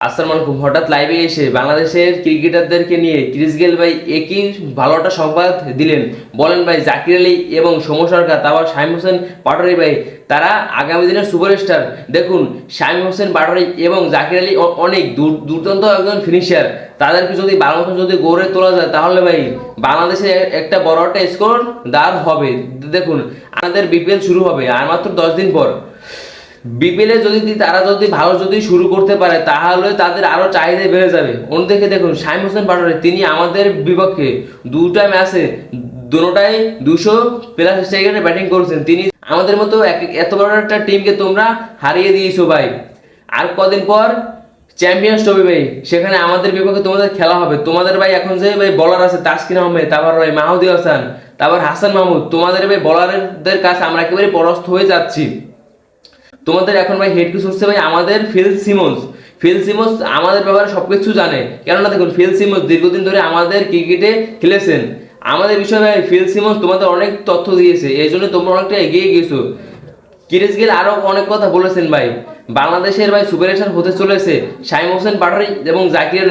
আসসালামু আলাইকুম হঠাৎ লাইভে এসে বাংলাদেশের ক্রিকেটারদেরকে নিয়ে ক্রিস গেল ভাই একই ভালো একটা সংবাদ দিলেন। বলেন ভাই, জাকির আলী এবং সৌম্য সরকার, তারপর শাহিম হোসেন পাটোয়ারি ভাই, তারা আগামী দিনের সুপারস্টার। দেখুন শাহিম হোসেন পাটোয়ারি এবং জাকির আলী অনেক দূর দুর্দান্ত একজন ফিনিশার তাদেরকে যদি মতন যদি গড়ে তোলা যায়, তাহলে ভাই বাংলাদেশে একটা বড় একটা স্কোর দাঁড় হবে। দেখুন, আমাদের বিপিএল শুরু হবে, আর মাত্র দশ দিন পর। বিপিএলে যদি তারা যদি ভালো যদি শুরু করতে পারে, তাহলে তাদের আরও চাহিদা বেড়ে যাবে। অন্যদিকে দেখুন, শাহিম হোসেন পাটোয়ারি, তিনি আমাদের বিপক্ষে দুটা ম্যাচে দুটোটাই দুশো প্লাস স্ট্রাইকারে ব্যাটিং করেছেন। তিনি আমাদের মতো এত বড় একটা টিমকে তোমরা হারিয়ে দিয়েছ ভাই। আর কদিন পর চ্যাম্পিয়ন্স ট্রফি ভাই, সেখানে আমাদের বিপক্ষে তোমাদের খেলা হবে। তোমাদের ভাই এখন যে ভাই বলার আছে, তাসকিন আহমেদ, তারপর ভাই মাহুদি হাসান, তারপর হাসান মাহমুদ, তোমাদের ভাই বলারদের কাছে আমরা একেবারে পরাস্ত হয়ে যাচ্ছি। তোমাদের এখন ভাই হেড কোচ হচ্ছে ভাই আমাদের ফিল সিমন্স। ফিল সিমন্স আমাদের ব্যাপারে সবকিছু জানে। কেননা দেখুন, ফিল সিমন্স দীর্ঘদিন ধরে আমাদের ক্রিকেটে খেলেছেন। আমাদের বিষয়ে ভাই, ফিল সিমন্স তোমাদের অনেক তথ্য দিয়েছে। এই জন্য তোমরা অনেকটা এগিয়ে গেছো। কিরিস গেল আরও অনেক কথা বলেছেন ভাই। বাংলাদেশের ভাই সুপারস্টার হতে চলেছে সাইম হোসেন পাঠারি এবং জাকির